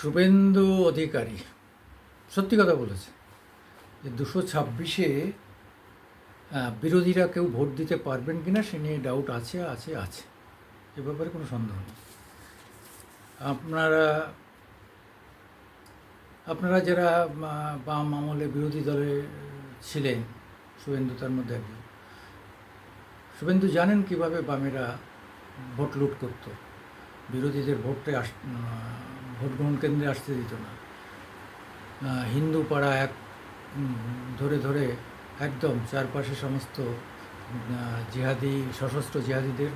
শুভেন্দু অধিকারী। সত্যি কথা বলেছে। যে দুশো ছাব্বিশে বিরোধীরা কেউ ভোট দিতে পারবেন কি না সে নিয়ে ডাউট আছে আছে আছে। এ ব্যাপারে কোনো সন্দেহ নেই। আপনারা আপনারা যারা বাম আমলে বিরোধী দলে ছিলেন, শুভেন্দু তার মধ্যে একজন। শুভেন্দু জানেন কীভাবে বামেরা ভোট লুট করত। বিরোধীদের ভোটে আস ভোট গ্রহণ কেন্দ্রে আসতে দিত না। হিন্দু পাড়া এক ধরে ধরে একদম চারপাশে সমস্ত জিহাদি, সশস্ত্র জিহাদিদের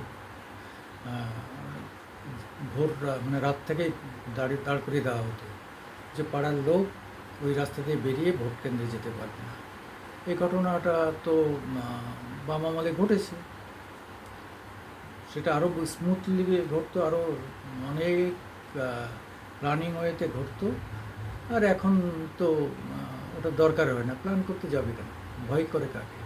ভোর মানে রাত থেকেই দাঁড়িয়ে দাঁড় করিয়ে দেওয়া হতো যে পাড়ার লোক ওই রাস্তা দিয়ে বেরিয়ে ভোট কেন্দ্রে যেতে পারবে না। এই ঘটনাটা তো বাম আমলে ঘটেছে। সেটা আরও স্মুথলি ঘটতো আরও অনেক প্ল্যানিং ওয়েতে ঘটতো। আর এখন তো ওটা দরকার হয় না। প্ল্যান করতে যাবে কেন? ভয় করে কাকে?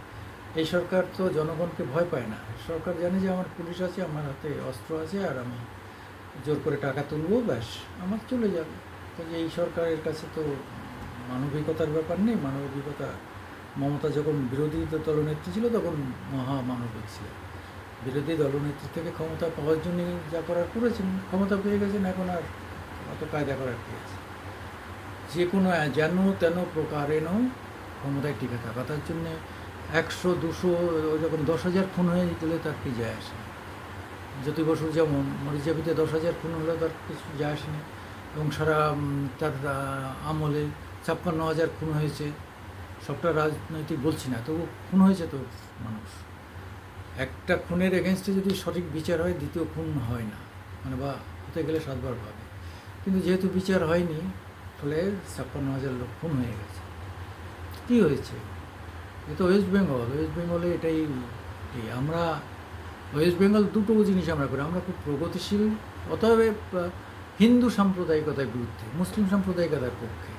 এই সরকার তো জনগণকে ভয় পায় না। সরকার জানে যে আমার পুলিশ আছে, আমার হাতে অস্ত্র আছে, আর আমি জোর করে টাকা তুলবো, ব্যাস, আমার চলে যাবে। তো এই সরকারের কাছে তো মানবিকতার ব্যাপার নেই। মানবিকতা, মমতা যখন বিরোধী দলনেত্রী ছিল, তখন মহা মানবিক ছিলেন। বিরোধী দলনেত্রী থেকে ক্ষমতা পাওয়ার জন্য যা করার করেছেন, ক্ষমতা পেয়ে গেছেন, এখন আর অত কায়দা করার কি আছে? যে কোনো যেন তেন প্রকারেণ ক্ষমতায় টিকে থাকা, তার জন্যে একশো, দুশো, যখন দশ হাজার খুন হয়ে গেলে তার কি যায় আসে। জ্যোতি বসু যেমন মরিচাপিতে দশ হাজার খুন হলে তার কিছু যায় আসে না এবং সারা তার আমলে ছাপ্পান্ন হাজার খুন হয়েছে। সবটা রাজনৈতিক বলছি না, তবু খুন হয়েছে তো মানুষ। একটা খুনের এগেনস্টে যদি সঠিক বিচার হয়, দ্বিতীয় খুন হয় না। মানে বা হতে গেলে সাতবার পাবে। কিন্তু যেহেতু বিচার হয়নি ফলে ছাপ্পান্ন হাজার লোক খুন হয়ে গেছে। কী হয়েছে? এ তো ওয়েস্ট বেঙ্গল ওয়েস্ট বেঙ্গলে এটাই আমরা ওয়েস্ট বেঙ্গল দুটো জিনিস আমরা করি। আমরা খুব প্রগতিশীল, অতএব হিন্দু সাম্প্রদায়িকতার বিরুদ্ধে, মুসলিম সাম্প্রদায়িকতার পক্ষে।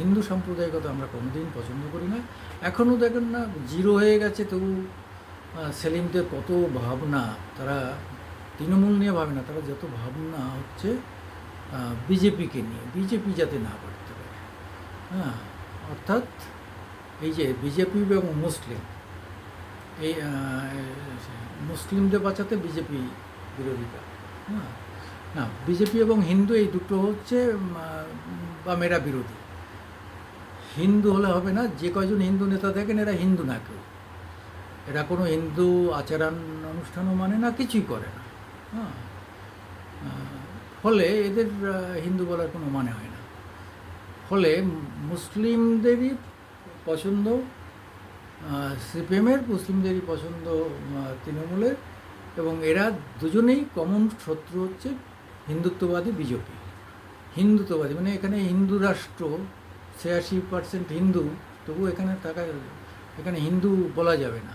হিন্দু সাম্প্রদায়িকতা আমরা কোনোদিন পছন্দ করি না। এখনও দেখেন না, জিরো হয়ে গেছে, তবু সেলিমদের কত ভাবনা তারা তৃণমূল নিয়ে ভাবে না তারা যত ভাবনা হচ্ছে বিজেপিকে নিয়ে বিজেপি যাতে না করতে পারে। হ্যাঁ অর্থাৎ এই যে বিজেপি এবং মুসলিম এই মুসলিমদের বাঁচাতে বিজেপি বিরোধিতা হ্যাঁ না বিজেপি এবং হিন্দু এই দুটো হচ্ছে আহ, বামেরা বিরোধী। হিন্দু হলে হবে না যে কয়জন হিন্দু নেতা দেখেন এরা হিন্দু না কেউ। এরা কোনো হিন্দু আচরণ অনুষ্ঠানও মানে না, কিছুই করে না। হ্যাঁ। ফলে এদের হিন্দু বলার কোনো মানে হয় না। ফলে মুসলিমদেরই পছন্দ সিপিএমের মুসলিমদেরই পছন্দ তৃণমূলের, এবং এরা দুজনেই কমন শত্রু হচ্ছে হিন্দুত্ববাদী বিজেপি। হিন্দুত্ববাদী মানে এখানে হিন্দু রাষ্ট্র, ছিয়াশি পার্সেন্ট হিন্দু তবু এখানে থাকা, এখানে হিন্দু বলা যাবে না।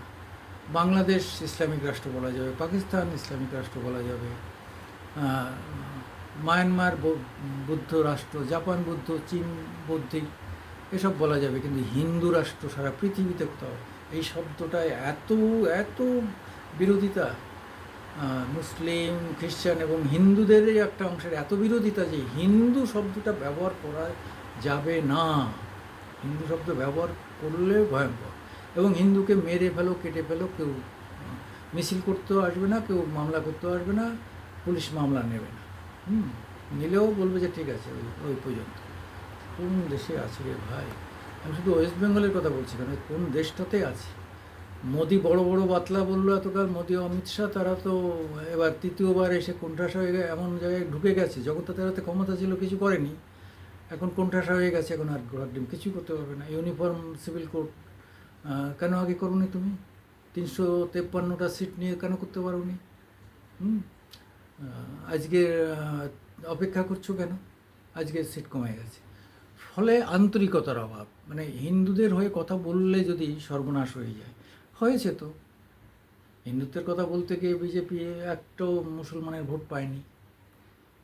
বাংলাদেশ ইসলামিক রাষ্ট্র বলা যাবে, পাকিস্তান ইসলামিক রাষ্ট্র বলা যাবে মায়ানমার বুদ্ধ রাষ্ট্র, জাপান বুদ্ধ, চীন বৌদ্ধিক এসব বলা যাবে। কিন্তু হিন্দু রাষ্ট্র সারা পৃথিবীতে কোথাও, এই শব্দটায় এত এত বিরোধিতা মুসলিম, খ্রিস্টান এবং হিন্দুদেরই একটা অংশের এত বিরোধিতা যে হিন্দু শব্দটা ব্যবহার করা যাবে না। হিন্দু শব্দ ব্যবহার করলে ভয়ঙ্কর। এবং হিন্দুকে মেরে ফেলো, কেটে ফেলো, কেউ মিছিল করতেও আসবে না, কেউ মামলা করতেও আসবে না, পুলিশ মামলা নেবে না। হুম, নিলেও বলবে যে ঠিক আছে, ওই ওই পর্যন্ত। কোন দেশে আছে রে ভাই? আমি শুধু ওয়েস্ট বেঙ্গলের কথা বলছি কেন? কোন দেশটাতে আছে? মোদি বড় বড় বাতলা বলল এতকাল, মোদি অমিত শাহ, তারা তো এবার তৃতীয়বার এসে কোণঠাসা হয়ে এমন জায়গায় ঢুকে গেছে। জগৎ তাদের হাতে ক্ষমতা ছিল, কিছু করেনি। এখন কোণঠাসা হয়ে গেছে, এখন আর গোড়ার ডিম কিছুই করতে পারবে না। ইউনিফর্ম, সিভিল কোড কেন আগে করোনি তুমি? তিনশো তেপ্পান্নটা সিট নিয়ে কেন করতে পারোনি? হুম? আজকে অপেক্ষা করছ কেন? আজকে সিট কমে গেছে। ফলে আন্তরিকতার অভাব। মানে হিন্দুদের হয়ে কথা বললে যদি সর্বনাশ হয়ে যায়, হয়েছে তো। হিন্দুত্বের কথা বলতে গিয়ে বিজেপি একটাও মুসলমানের ভোট পায়নি।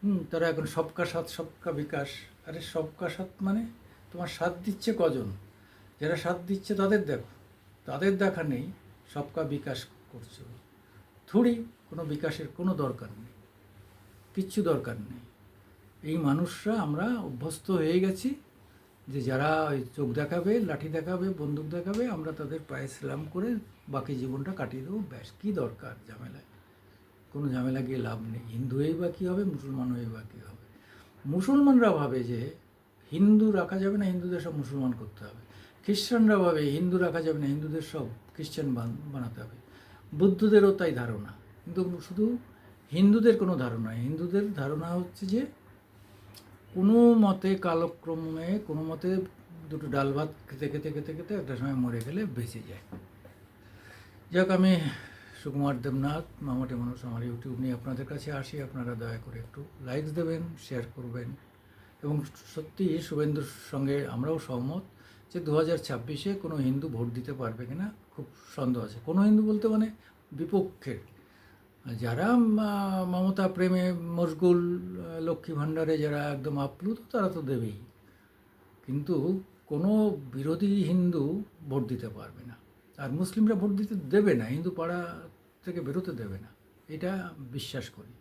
হুম, তারা এখন সবকা সাথ, সবকা বিকাশ। আরে সবকা সাথ মানে তোমার সাথ দিচ্ছে কজন? যারা সাথ দিচ্ছে তাদের দেখো। তাদের দেখা নেই, সবকা বিকাশ করছ। থুড়ি কোনো বিকাশের কোনো দরকার নেই, কিচ্ছু দরকার নেই। এই মানুষরা আমরা অভ্যস্ত হয়ে গেছি যে যারা ওই চোখ দেখাবে, লাঠি দেখাবে, বন্দুক দেখাবে, আমরা তাদের পায়ে সেলাম করে বাকি জীবনটা কাটিয়ে দেবো। ব্যাস, কী দরকার ঝামেলায় কোনো ঝামেলা গিয়ে লাভ নেই। হিন্দু হয়েই বা কী হবে, মুসলমান হয়েই বা কী হবে? মুসলমানরা ভাবে যে হিন্দু রাখা যাবে না, হিন্দুদের সব মুসলমান করতে হবে। খ্রিস্টানরা ভাবে হিন্দু রাখা যাবে না, হিন্দুদের সব খ্রিস্টান বান- বানাতে হবে। বুদ্ধদেরও তাই ধারণা। কিন্তু শুধু হিন্দুদের কোনো ধারণা। হিন্দুদের ধারণা হচ্ছে যে কোনো মতে কালক্রমে, কোনো মতে দুটো ডাল ভাত খেতে খেতে খেতে খেতে একটা সময় মরে গেলে বেঁচে যায়। যাক, আমি সুকুমার দেবনাথ মামাটি মানুষ আমার ইউটিউব নিয়ে আপনাদের কাছে আসি। আপনারা দয়া করে একটু লাইক দেবেন শেয়ার করবেন। এবং সত্যি শুভেন্দুর সঙ্গে আমরাও সহমত। যে দু হাজার ছাব্বিশে কোনো হিন্দু ভোট দিতে পারবে কিনা খুব সন্দেহ আছে। কোনো হিন্দু বলতে মানে বিপক্ষের। যারা মমতা প্রেমে মশগুল, লক্ষ্মী ভাণ্ডারে যারা একদম আপ্লুত, তারা তো দেবেই। কিন্তু কোনো বিরোধী হিন্দু ভোট দিতে পারবে না। আর মুসলিমরা ভোট দিতে দেবে না, হিন্দু পাড়া থেকে বেরোতে দেবে না। এটা বিশ্বাস করি।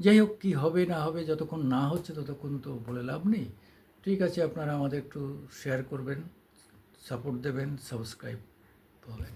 যাই হোক, কী হবে না হবে, যতক্ষণ না হচ্ছে ততক্ষণ তো বলে লাভ নেই। ঠিক আছে আপনারা আমাদের একটু শেয়ার করবেন সাপোর্ট দেবেন সাবস্ক্রাইব হবে